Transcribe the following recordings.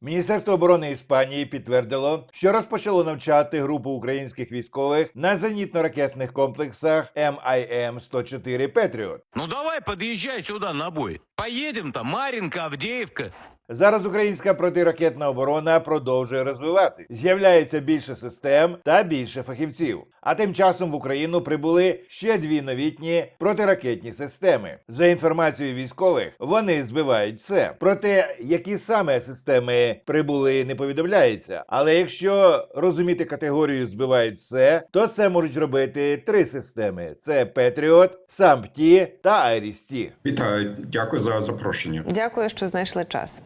Міністерство оборони Іспанії підтвердило, що розпочало навчати групу українських військових на зенітно-ракетних комплексах МІМ 104 Петріот. Ну давай, подъезжай сюда на бой. Поедем там, Маринка, Авдеевка. Зараз українська протиракетна оборона продовжує розвивати. З'являється більше систем та більше фахівців. А тим часом в Україну прибули ще дві новітні протиракетні системи. За інформацією військових, вони збивають все. Про те, які саме системи прибули, не повідомляється. Але якщо розуміти категорію збивають все, то це можуть робити три системи: це Петріот, Сампті та Айрісті. Вітаю, дякую за запрошення. Дякую, що знайшли час.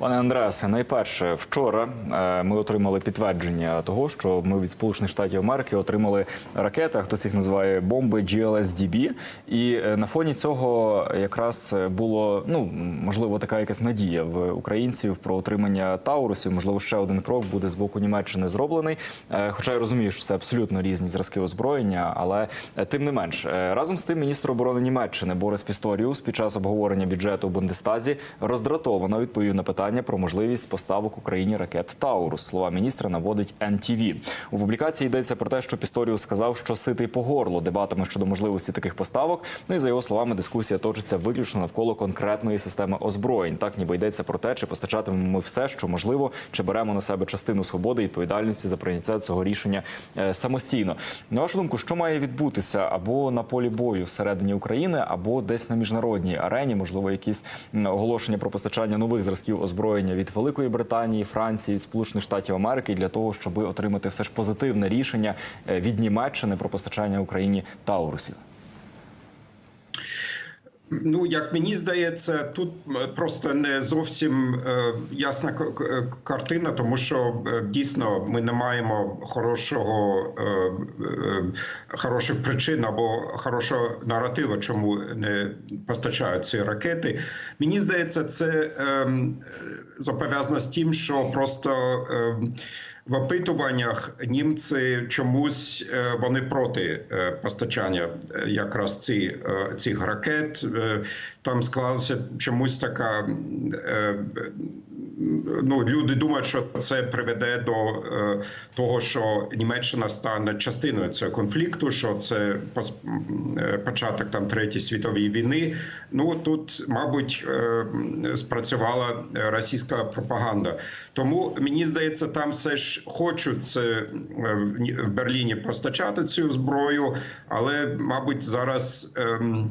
Пане Андреасе, найперше, вчора е, ми отримали підтвердження того, що ми від Сполучених Штатів Америки отримали ракети, а хтось їх називає бомби GLSDB. І е, на фоні цього якраз було ну можливо така якась надія в українців про отримання Таурусів. Можливо, ще один крок буде з боку Німеччини зроблений. Е, Хоча я розумію, що це абсолютно різні зразки озброєння, але тим не менш, разом з тим, міністр оборони Німеччини Борис Пісторіус під час обговорення бюджету у Бундестазі роздратовано відповів на питання про можливість поставок Україні ракет Таурус. Слова міністра наводить NTV. У публікації йдеться про те, що Пісторіус сказав, що ситий по горло дебатами щодо можливості таких поставок. Ну і за його словами, дискусія точиться виключно навколо конкретної системи озброєнь. Так ніби йдеться про те, чи постачатимемо ми все, що можливо, чи беремо на себе частину свободи і відповідальності за прийняття цього рішення е, самостійно. На вашу думку, що має відбутися або на полі бою всередині України, або десь на міжнародній арені, можливо, якісь оголошення про постачання нових зразків озброєння від Великої Британії, Франції, Сполучених Штатів Америки для того, щоб отримати все ж позитивне рішення е, від Німеччини про постачання Україні Таурусів. Ну, як мені здається, тут просто не зовсім е, ясна картина, тому що е, дійсно ми не маємо хорошого е, хороших причин або хорошого наратива, чому не постачають ці ракети. Мені здається, це ем, пов'язано з тим, що просто. В опитуваннях німці чомусь е, вони проти е, постачання е, якраз ці, цих ракет. Там склалася чомусь така. Ну, люди думають, що це приведе до е, того, що Німеччина стане частиною цього конфлікту, що це е, початок там третьої світової війни. Ну тут, мабуть, е, спрацювала російська пропаганда. Тому мені здається, там все ж хочуть це в Берліні постачати цю зброю, але мабуть зараз. ем,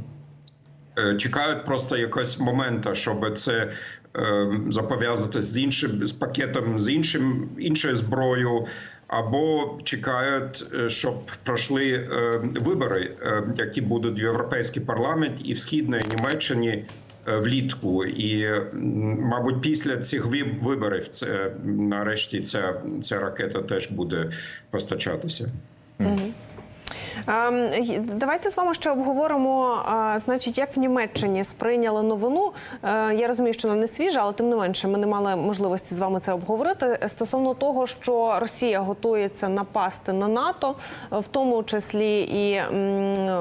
е, Чекають просто якогось моменту, щоб це е, запов'язати з іншим з пакетом, з іншим іншою зброєю, або чекають, е, щоб пройшли е, вибори, е, які будуть в європейський парламент і в східній Німеччині е, влітку. І мабуть, після цих виборів це нарешті ця, ця ракета теж буде постачатися. Ем, й- Давайте з вами ще обговоримо, значить, як в Німеччині сприйняли новину. Е, Я розумію, що вона не свіжа, але тим не менше, ми не мали можливості з вами це обговорити. Стосовно того, що Росія готується напасти на НАТО, в тому числі і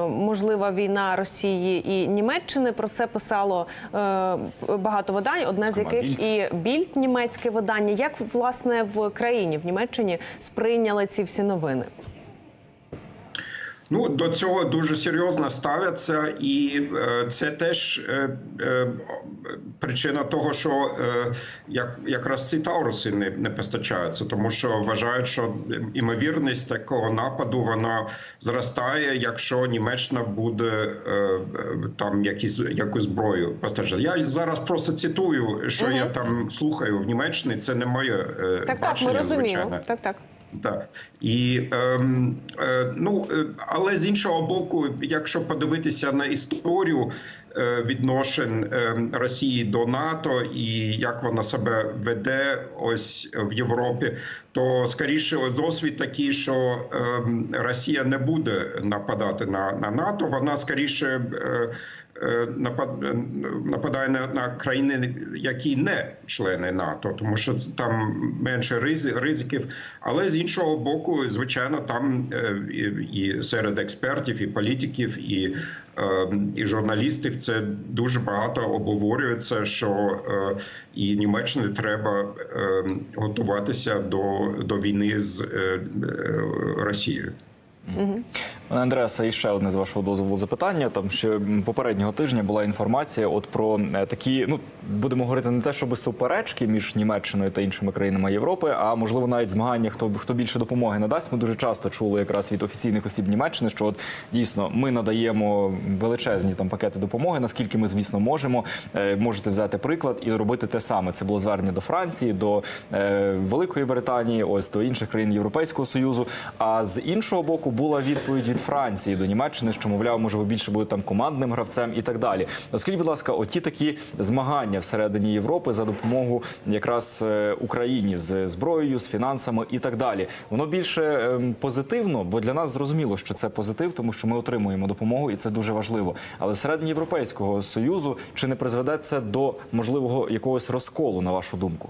можлива війна Росії і Німеччини. Про це писало е, багато видань, одне з яких і більд німецьке видання. Як власне в країні в Німеччині сприйняли ці всі новини? Ну до цього дуже серйозно ставляться, і е, це теж е, е, причина того, що е, як якраз ці тауруси не, не постачаються, тому що вважають, що імовірність такого нападу вона зростає, якщо Німеччина буде там якісь якусь зброю постачати. Я зараз просто цитую, що я там слухаю в Німеччині. Це не моє е, Так, так, ми розуміємо. звичайно. Так, так. Так. І ем, е, ну, е, але з іншого боку, якщо подивитися на історію е, відношень е, Росії до НАТО і як вона себе веде ось в Європі, то скоріше досвід такий, що ем, Росія не буде нападати на, на НАТО. Вона скоріше е, е, е, нападає на, країни, які не члени НАТО, тому що там менше ризи- ризиків. Але з іншого боку, звичайно, там е, і, серед експертів, і політиків, і, е, і журналістів це дуже багато обговорюється, що е, і Німеччині треба е, готуватися до, до війни з е, е, Росією. Пане Андреаса, і ще одне з вашого дозволу запитання. Там ще попереднього тижня була інформація от про е, такі, ну будемо говорити не те, щоб суперечки між Німеччиною та іншими країнами Європи, а можливо навіть змагання, хто хто більше допомоги надасть. Ми дуже часто чули якраз від офіційних осіб Німеччини, що от дійсно ми надаємо величезні там пакети допомоги, наскільки ми звісно можемо. Е, Можете взяти приклад і робити те саме. Це було звернення до Франції, до е, Великої Британії, ось до інших країн Європейського союзу. А з іншого боку була відповідь від Франції до Німеччини, що мовляв, може ви більше будете там командним гравцем і так далі. Скажіть, будь ласка, оті такі змагання всередині Європи за допомогу якраз е, Україні з зброєю, з фінансами і так далі. Воно більше ем, позитивно, бо для нас зрозуміло, що це позитив, тому що ми отримуємо допомогу, і це дуже важливо. Але всередині Європейського союзу чи не призведе це до можливого якогось розколу, на вашу думку?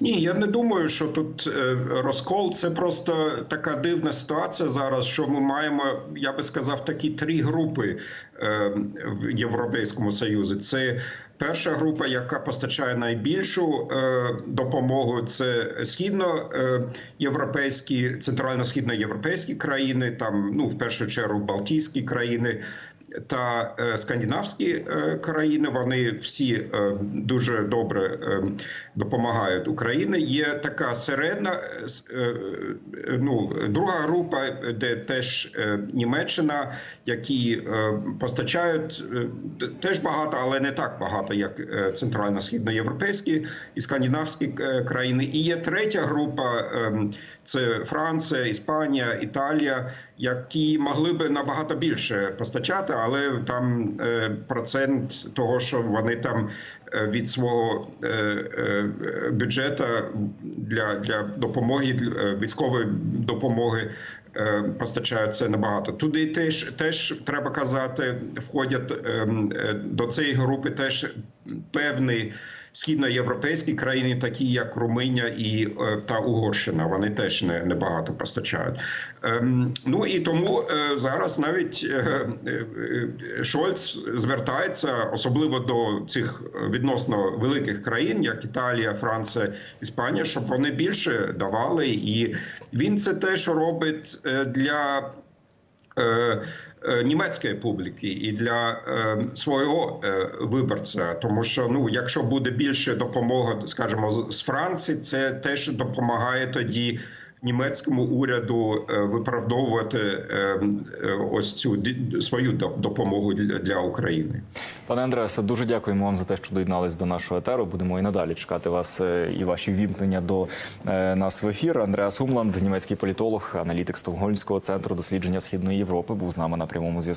Ні, я не думаю, що тут е, розкол. Це просто така дивна ситуація зараз. Що ми маємо, я би сказав, такі три групи е, в Європейському Союзі. Це перша група, яка постачає найбільшу е, допомогу. Це східноєвропейські, центрально-східноєвропейські країни, там ну в першу чергу Балтійські країни та е, скандинавські е, країни. Вони всі е, дуже добре допомагають Україні. Є така середна ну, друга група, де теж Німеччина, які постачають теж багато, але не так багато, як центрально-східноєвропейські і скандинавські країни. І є третя група е, це Франція, Іспанія, Італія, які могли би набагато більше постачати, але там е, процент того, що вони там е, від свого е, бюджету для, для допомоги для, військової допомоги. постачаються набагато. Туди теж теж треба казати, входять ем, до цієї групи теж певні східноєвропейські країни, такі як Румунія і е, та Угорщина. Вони теж не, багато постачають. Ем, ну і тому е, зараз навіть е, е, е, Шольц звертається особливо до цих відносно великих країн, як Італія, Франція, Іспанія, щоб вони більше давали, і він це теж робить для. Е, е, Німецької публіки і для е, свого е, виборця, тому що ну, якщо буде більше допомоги, скажімо, з Франції, це теж допомагає тоді німецькому уряду е, виправдовувати е, е, ось цю свою допомогу для, України. Пане Андреасе, дуже дякуємо вам за те, що доєднались до нашого етеру. Будемо і надалі чекати вас і ваші ввімкнення до нас в ефір. Андреас Умланд, німецький політолог, аналітик Стокгольмського центру дослідження східної Європи, був з нами на прямому зв'язку.